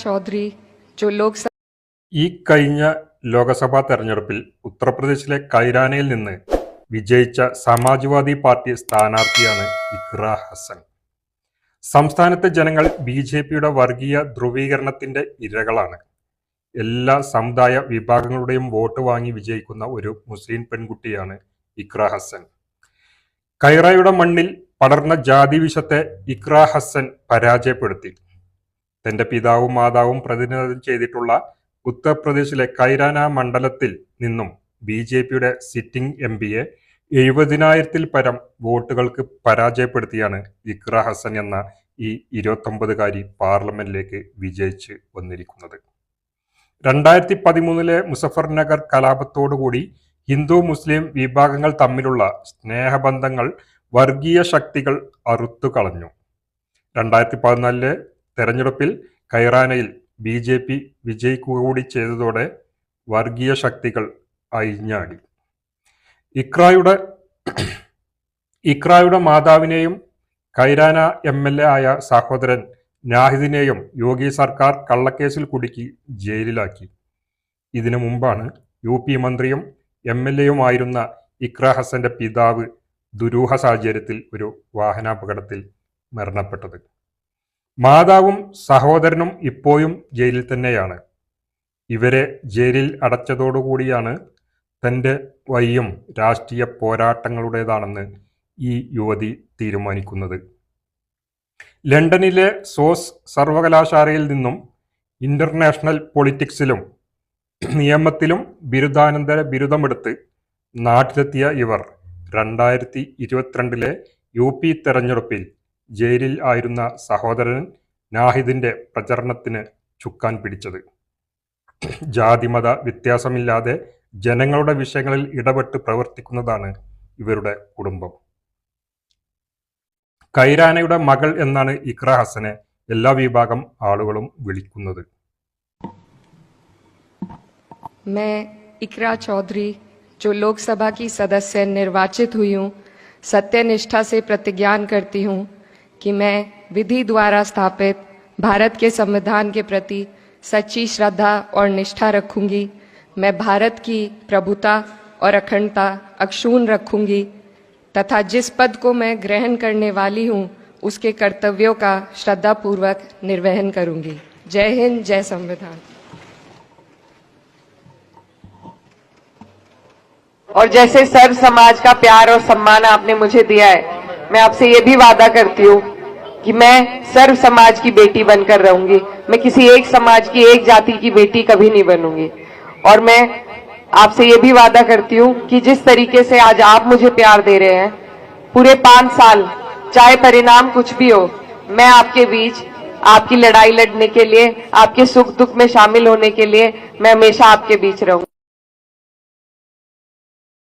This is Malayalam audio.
ചൗധരി ഈ കഴിഞ്ഞ ലോക്സഭാ തെരഞ്ഞെടുപ്പിൽ ഉത്തർപ്രദേശിലെ കൈരാനയിൽ നിന്ന് വിജയിച്ച സമാജ്വാദി പാർട്ടി സ്ഥാനാർത്ഥിയാണ് ഇഖ്ര ഹസൻ. സംസ്ഥാനത്തെ ജനങ്ങൾ ബി ജെ പിയുടെ വർഗീയ ധ്രുവീകരണത്തിന്റെ ഇരകളാണ്. എല്ലാ സമുദായ വിഭാഗങ്ങളുടെയും വോട്ട് വാങ്ങി വിജയിക്കുന്ന ഒരു മുസ്ലിം പെൺകുട്ടിയാണ് ഇഖ്ര ഹസൻ. കൈറയുടെ മണ്ണിൽ പടർന്ന ജാതിവിഷത്തെ ഇഖ്ര ഹസൻ പരാജയപ്പെടുത്തി. തന്റെ പിതാവും മാതാവും പ്രതിനിധാനം ചെയ്തിട്ടുള്ള ഉത്തർപ്രദേശിലെ കൈരാന മണ്ഡലത്തിൽ നിന്നും ബി ജെ പിയുടെ സിറ്റിംഗ് എം പിയെ എഴുപതിനായിരത്തിൽ പരം വോട്ടുകൾക്ക് പരാജയപ്പെടുത്തിയാണ് ഇക്ര ഹസൻ എന്ന ഈ ഇരുപത്തൊമ്പതുകാരി പാർലമെന്റിലേക്ക് വിജയിച്ച് വന്നിരിക്കുന്നത്. രണ്ടായിരത്തി പതിമൂന്നിലെ മുസഫർനഗർ കലാപത്തോടുകൂടി ഹിന്ദു മുസ്ലിം വിഭാഗങ്ങൾ തമ്മിലുള്ള സ്നേഹബന്ധങ്ങൾ വർഗീയ ശക്തികൾ അറുത്തു കളഞ്ഞു രണ്ടായിരത്തി പതിനാലിലെ തെരഞ്ഞെടുപ്പിൽ കൈറാനയിൽ ബി ജെ പി വിജയിക്കുക കൂടി ചെയ്തതോടെ വർഗീയ ശക്തികൾ അഴിഞ്ഞാടി. ഇക്രായുടെ ഇക്രായുടെ മാതാവിനെയും കൈരാന എം എൽ എ ആയ സഹോദരൻ നാഹിദിനെയും യോഗി സർക്കാർ കള്ളക്കേസിൽ കുടുക്കി ജയിലിലാക്കി. ഇതിനു മുമ്പാണ് യു പി മന്ത്രിയും എം എൽ എയുമായിരുന്ന ഇക്ര ഹസന്റെ പിതാവ് ദുരൂഹ സാഹചര്യത്തിൽ ഒരു വാഹനാപകടത്തിൽ മരണപ്പെട്ടത്. മാതാവും സഹോദരനും ഇപ്പോഴും ജയിലിൽ തന്നെയാണ്. ഇവരെ ജയിലിൽ അടച്ചതോടുകൂടിയാണ് തന്റെ വയ്യം രാഷ്ട്രീയ പോരാട്ടങ്ങളുടേതാണെന്ന് ഈ യുവതി തീരുമാനിക്കുന്നത്. ലണ്ടനിലെ സോസ് സർവകലാശാലയിൽ നിന്നും ഇന്റർനാഷണൽ പൊളിറ്റിക്സിലും നിയമത്തിലും ബിരുദാനന്തര ബിരുദമെടുത്ത് നാട്ടിലെത്തിയ ഇവർ രണ്ടായിരത്തി ഇരുപത്തിരണ്ടിലെ യു പി തെരഞ്ഞെടുപ്പിൽ ജയിലിൽ ആയിരുന്ന സഹോദരൻ നാഹിദിന്റെ പ്രചരണത്തിന് ചുക്കാൻ പിടിച്ചത് ജാതിമത വ്യത്യാസമില്ലാതെ ജനങ്ങളുടെ വിഷയങ്ങളിൽ ഇടപെട്ട് പ്രവർത്തിക്കുന്നതാണ് ഇവരുടെ കുടുംബം കൈരാനയുടെ മകൾ എന്നാണ് ഇക്ര ഹസനെ എല്ലാ വിഭാഗം ആളുകളും വിളിക്കുന്നത് मैं इकरा चौधरी जो लोकसभा की सदस्य निर्वाचित हुई हूँ सत्य निष्ठा से प्रतिज्ञान करती हूँ कि मैं विधि द्वारा स्थापित भारत के संविधान के प्रति सच्ची श्रद्धा और निष्ठा रखूँगी। मैं भारत की प्रभुता और अखंडता अक्षुण रखूँगी तथा जिस पद को मैं ग्रहण करने वाली हूँ, उसके कर्तव्यों का श्रद्धापूर्वक निर्वहन करूँगी। जय हिंद, जय संविधान। और जैसे सर्व समाज का प्यार और सम्मान आपने मुझे दिया है, मैं आपसे ये भी वादा करती हूँ कि मैं सर्व समाज की बेटी बनकर रहूँगी। मैं किसी एक समाज की, एक जाति की बेटी कभी नहीं बनूँगी। और मैं आपसे ये भी वादा करती हूँ कि जिस तरीके से आज आप मुझे प्यार दे रहे हैं, पूरे पाँच साल, चाहे परिणाम कुछ भी हो, मैं आपके बीच, आपकी लड़ाई लड़ने के लिए, आपके सुख दुख में शामिल होने के लिए, मैं हमेशा आपके बीच रहूँगी।